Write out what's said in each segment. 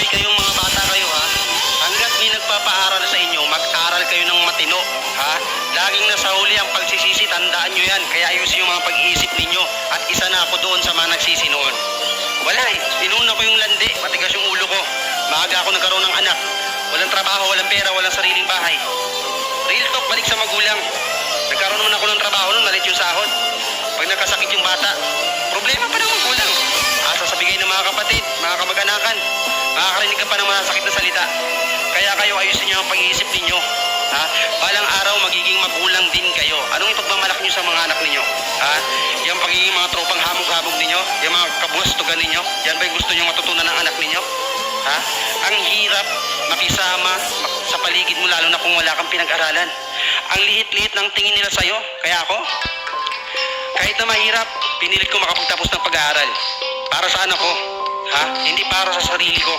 Hoy, kayong mga bata kayo ha. Hanggat may nagpapaaral sa inyo, mag-aral kayo ng matino. Ha? Laging nasa huli ang pagsisisi, tandaan nyo yan. Kaya ayusin yung mga pag-iisip ninyo. At isa na ako doon sa mga nagsisi noon. Wala eh. Inuna ko yung landi. Matigas yung ulo ko. Maaga ako nagkaroon ng anak. Walang trabaho, walang pera, walang sariling bahay. Real talk, balik sa magulang. Nagkaroon naman ako ng trabaho nun, malit yung sahod. Pag nagkasakit yung bata, Makakarinig ka pa ng mga sakit na salita. Kaya kayo ayusin niyo ang pag-iisip ninyo. Ha? Balang araw magiging magulang din kayo. Anong ipagmamalak niyo sa mga anak ninyo? Ha? Yung pagiging mga tropang hamog-hamog ninyo? Yung mga kabuhastugan ninyo? Yan ba yung gusto niyo matutunan ng anak ninyo? Ha? Ang hirap makisama sa paligid mo lalo na kung wala kang pinag-aralan. Ang liit-liit ng tingin nila sa'yo. Kaya ako, kahit na mahirap, pinilit ko makapagtapos ng pag-aaral. Para saan ako? Ha? Hindi para sa sarili ko.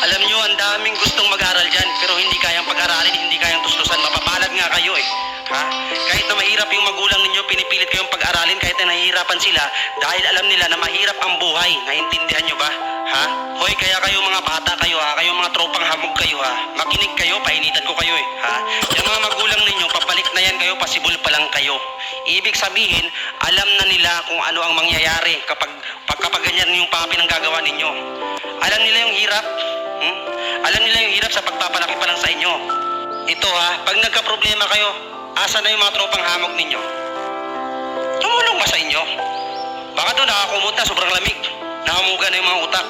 Alam nyo, ang daming gustong mag-aral dyan, pero hindi kayang pag-aralin, hindi kayang tustusan. Mapapalad nga kayo eh. Ha? Kahit na mahirap yung magulang ninyo, pinipilit kayong pag-aralin kahit na nahihirapan sila dahil alam nila na mahirap ang buhay. Naintindihan nyo ba? Ha? Hoy, kaya kayo mga bata kayo ha, kayo mga tropang hamog kayo ha. Makinig kayo, painitan ko kayo eh. Ha? Yung mga magulang ninyo, papalik na yan kayo, pasibol pa lang kayo. Ibig sabihin, alam na nila kung ano ang mangyayari kapag, pag, kapag ganyan yung papi ng gagawa ninyo. Alam nila yung hirap. Hmm? Alam nila yung hirap sa pagpapalaki pa lang sa inyo. Ito ha, pag nagka-problema kayo, asa na yung mga tropang hamog ninyo? Tumulong ba sa inyo? Baka doon nakakumot na, sobrang lamig. Nakamuga na yung mga utak.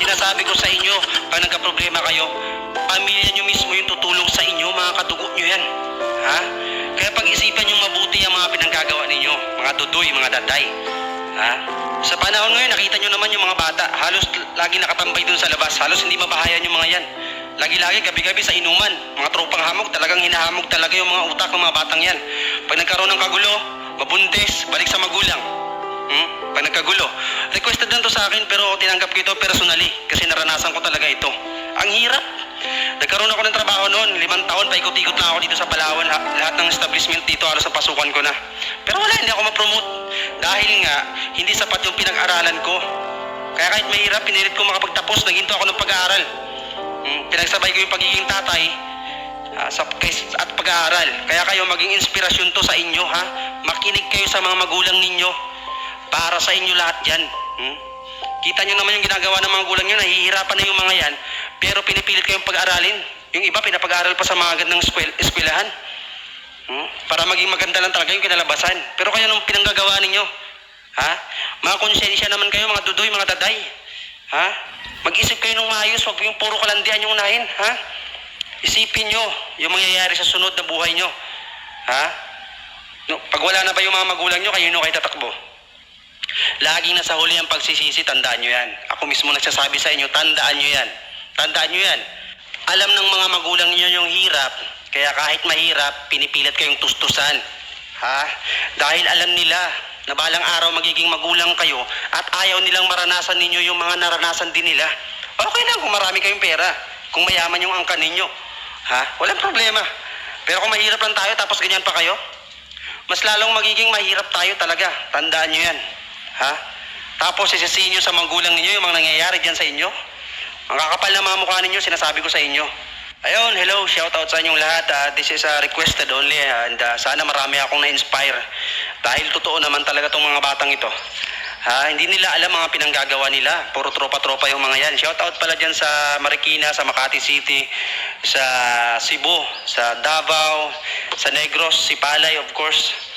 Sinasabi ko sa inyo, pag nagka-problema kayo, pamilya nyo mismo yung tutulong sa inyo, mga kadugo nyo yan. Ha? Kaya pag-isipan nyo pinanggagawa ninyo, mga dudoy, mga daday. Ha? Sa panahon ngayon, nakita nyo naman yung mga bata, halos lagi nakatambay dun sa labas, halos hindi mabahayan yung mga yan. Lagi-lagi, gabi-gabi sa inuman, mga tropang hamog, talagang hinahamog talaga yung mga utak ng mga batang yan. Pag nagkaroon ng kagulo, mabuntis, balik sa magulang. Hmm? Pag nagkagulo. Requested lang to sa akin pero tinanggap ko ito personally kasi naranasan ko talaga ito. Ang hirap. Nagkaroon ako ng trabaho noon, limang taon, paikot-ikot na ako dito sa Palawan. Ha- lahat ng establishment dito, halos sa pasukan ko na. Pero wala, hindi ako ma-promote. Dahil nga, hindi sapat yung pinag-aralan ko. Kaya kahit mahirap, pinilit ko makapagtapos, naghinto ako ng pag-aaral. Hmm, pinagsabay ko yung pagiging tatay ah, sa, at pag-aaral. Kaya kayo maging inspirasyon to sa inyo, ha? Makinig kayo sa mga magulang ninyo. Para sa inyo lahat yan. Hmm? Kita nyo naman yung ginagawa ng mga gulang nyo, nahihirapan na yung mga yan, pero pinipilit kayong pag-aralin. Yung iba, pinapag-aral pa sa mga gandang eskwel, eskwelahan. Hmm? Para maging maganda lang talaga yung kinalabasan. Pero kayo nung pinanggagawa ninyo, ha? Mga konsensya naman kayo, mga dudoy, mga daday. Ha? Mag-isip kayo ng maayos, wag yung puro kalandian yung unahin, ha? Isipin nyo yung mangyayari sa sunod na buhay nyo. Ha? No, pag wala na ba yung mga magulang nyo, kayo no kayo tatakbo. Laging nasa huli ang pagsisisi, tandaan nyo yan. Ako mismo nagsasabi sa inyo, tandaan nyo yan. Tandaan nyo yan. Alam ng mga magulang niyo yung hirap, kaya kahit mahirap, pinipilit kayong tustusan. Ha? Dahil alam nila na balang araw magiging magulang kayo at ayaw nilang maranasan ninyo yung mga naranasan din nila. Okay lang kung marami kayong pera, kung mayaman yung angkan ninyo. Ha? Walang problema. Pero kung mahirap lang tayo tapos ganyan pa kayo, mas lalong magiging mahirap tayo talaga. Tandaan nyo yan. Ha? Tapos isisihin nyo sa magulang ninyo yung mga nangyayari dyan sa inyo. Ang kakapal na mga mukha ninyo, sinasabi ko sa inyo. Ayun, hello, shout out sa inyong lahat. Ah, this is a requested only ah, and ah, sana marami akong na-inspire. Dahil totoo naman talaga tong mga batang ito. Ha, hindi nila alam mga pinanggagawa nila. Puro tropa-tropa yung mga yan. Shout out pala dyan sa Marikina, sa Makati City, sa Cebu, sa Davao, sa Negros, Sipalay of course.